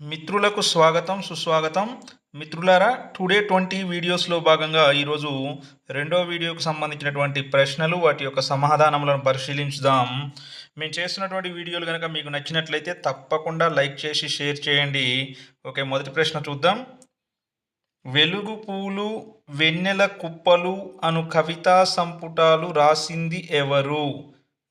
మిత్రులకు స్వాగతం సుస్వాగతం. మిత్రులారా టుడే ట్వంటీ వీడియోస్లో భాగంగా ఈరోజు రెండో వీడియోకు సంబంధించినటువంటి ప్రశ్నలు వాటి యొక్క సమాధానములను పరిశీలించుదాం. మేము చేస్తున్నటువంటి వీడియోలు కనుక మీకు నచ్చినట్లయితే తప్పకుండా లైక్ చేసి షేర్ చేయండి. ఓకే మొదటి ప్రశ్న చూద్దాం. వెలుగు పూలు వెన్నెల కుప్పలు అను కవితా సంపుటాలు రాసింది ఎవరు?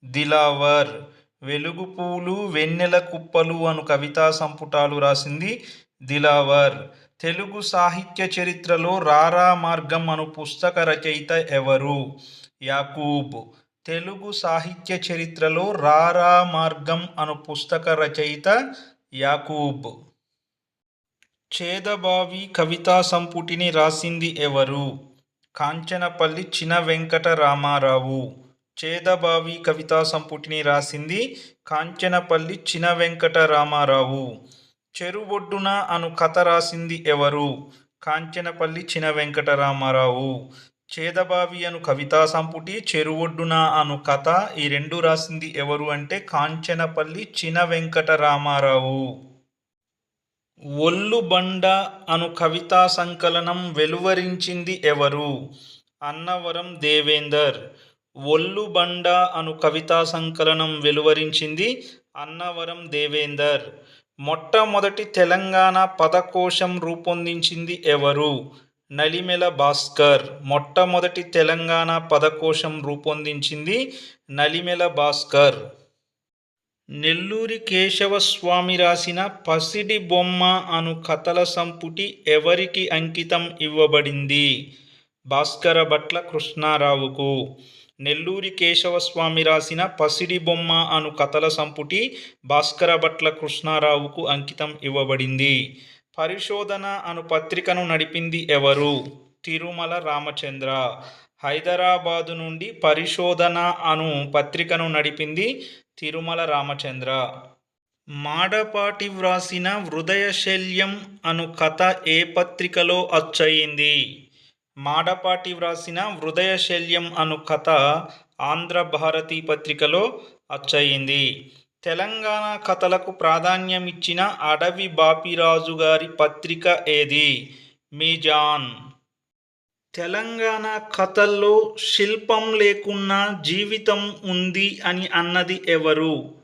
దిలావర్. వెలుగు పూలు వెన్నెల కుప్పలు అను కవితా సంపుటాలు రాసింది దిలావర్. తెలుగు సాహిత్య చరిత్రలో రారా మార్గం అను పుస్తక రచయిత ఎవరు? యాకూబ్. తెలుగు సాహిత్య చరిత్రలో రారా మార్గం అను పుస్తక రచయిత యాకూబ్. చేదబావి కవితా సంపుటిని రాసింది ఎవరు? కాంచనపల్లి చిన వెంకట రామారావు చేదబావి కవితా సంపుటిని రాసింది కాంచనపల్లి చిన వెంకట రామారావు చెరుబొడ్డున అను కథ రాసింది ఎవరు? కాంచనపల్లి చిన వెంకట రామారావు చేదబావి అను కవితా సంపుటి చెరువొడ్డున అను కథ ఈ రెండు రాసింది ఎవరు అంటే కాంచనపల్లి చిన వెంకట రామారావు ఒల్లుబండ అను కవితా సంకలనం వెలువరించింది ఎవరు? అన్నవరం దేవేందర్. ఒల్లుబండ అను కవితా సంకలనం వెలువరించింది అన్నవరం దేవేందర్. మొట్టమొదటి తెలంగాణ పదకోశం రూపొందించింది ఎవరు? నలిమెల భాస్కర్. మొట్టమొదటి తెలంగాణ పదకోశం రూపొందించింది నలిమెల భాస్కర్. నెల్లూరి కేశవస్వామి రాసిన పసిడి బొమ్మ అను కథల సంపుటి ఎవరికి అంకితం ఇవ్వబడింది? భాస్కర భట్ల కృష్ణారావుకు. నెల్లూరి కేశవస్వామి రాసిన పసిడి బొమ్మ అను కథల సంపుటి భాస్కర భట్ల కృష్ణారావుకు అంకితం ఇవ్వబడింది. పరిశోధన అను పత్రికను నడిపింది ఎవరు? తిరుమల రామచంద్ర. హైదరాబాదు నుండి పరిశోధన అను పత్రికను నడిపింది తిరుమల రామచంద్ర. మాడపాటి వ్రాసిన హృదయశల్యం అను కథ ఏ పత్రికలో అచ్చయింది? మాడపాటి వ్రాసిన హృదయ శల్యం అను కథ ఆంధ్ర భారతి పత్రికలో అచ్చయింది. తెలంగాణ కథలకు ప్రాధాన్యమిచ్చిన అడవి బాపిరాజు గారి పత్రిక ఏది? మీజాన్. తెలంగాణ కథల్లో శిల్పం లేకున్నా జీవితం ఉంది అని అన్నది ఎవరు?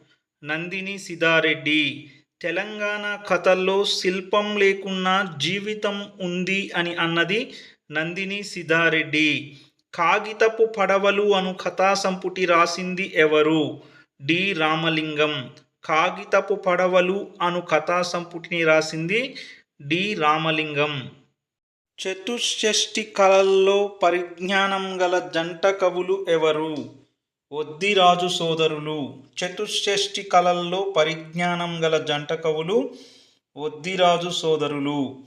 నందిని సిదారెడ్డి తెలంగాణ కథల్లో శిల్పం లేకున్నా జీవితం ఉంది అని అన్నది నందిని సిద్ధారెడ్డి. కాగితపు పడవలు అను కథా సంపుటి రాసింది ఎవరు? డి. రామలింగం. కాగితపు పడవలు అను కథా సంపుటిని రాసింది డి. రామలింగం. చతుషష్ఠి కళల్లో పరిజ్ఞానం గల జంట కవులు ఎవరు? ఒద్దిరాజు సోదరులు చతుషష్ఠి కళల్లో పరిజ్ఞానం గల జంట కవులు ఒద్దిరాజు సోదరులు.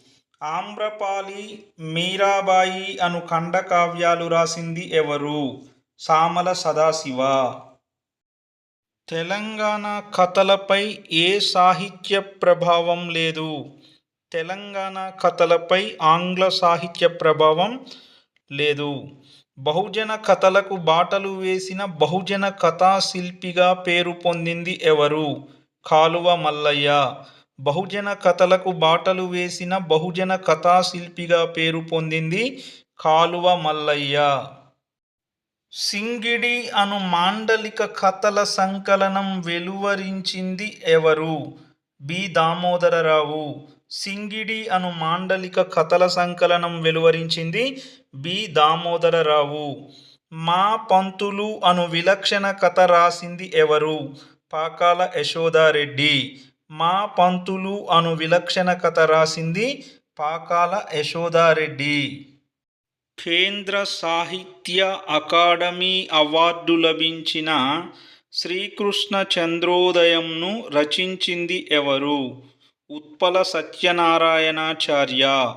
ఆమ్రపాలి మీరాబాయి అను ఖండ కావ్యాలు రాసింది ఎవరు? సామల సదాశివ. తెలంగాణ కథలపై ఏ సాహిత్య ప్రభావం లేదు? తెలంగాణ కథలపై ఆంగ్ల సాహిత్య ప్రభావం లేదు. బహుజన కథలకు బాటలు వేసిన బహుజన కథాశిల్పిగా పేరు పొందింది ఎవరు? కాలువ మల్లయ్య. బహుజన కథలకు బాటలు వేసిన బహుజన కథాశిల్పిగా పేరు పొందింది కాలువ మల్లయ్య. సింగిడి అను మాండలిక కథల సంకలనం వెలువరించింది ఎవరు? బి. దామోదరరావు. సింగిడి అను మాండలిక కథల సంకలనం వెలువరించింది బి. దామోదరరావు. మా పంతులు అను విలక్షణ కథ రాసింది ఎవరు? పాకాల యశోదారెడ్డి. మా పంతులు అను విలక్షణ కథ రాసింది పాకాల యశోదారెడ్డి. కేంద్ర సాహిత్య అకాడమీ అవార్డు లభించిన శ్రీకృష్ణ చంద్రోదయంను రచించింది ఎవరు? ఉత్పల సత్యనారాయణాచార్య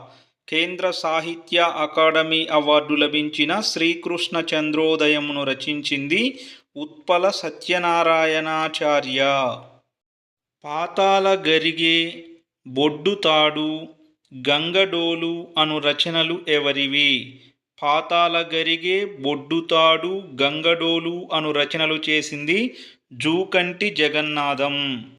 కేంద్ర సాహిత్య అకాడమీ అవార్డు లభించిన శ్రీకృష్ణ చంద్రోదయంను రచించింది ఉత్పల సత్యనారాయణాచార్య. పాతాల గరిగే బొడ్డుతాడు గంగడోలు అను రచనలు ఎవరివి? పాతాల గరిగే బొడ్డుతాడు గంగడోలు అను రచనలు చేసింది జూకంటి జగన్నాథం.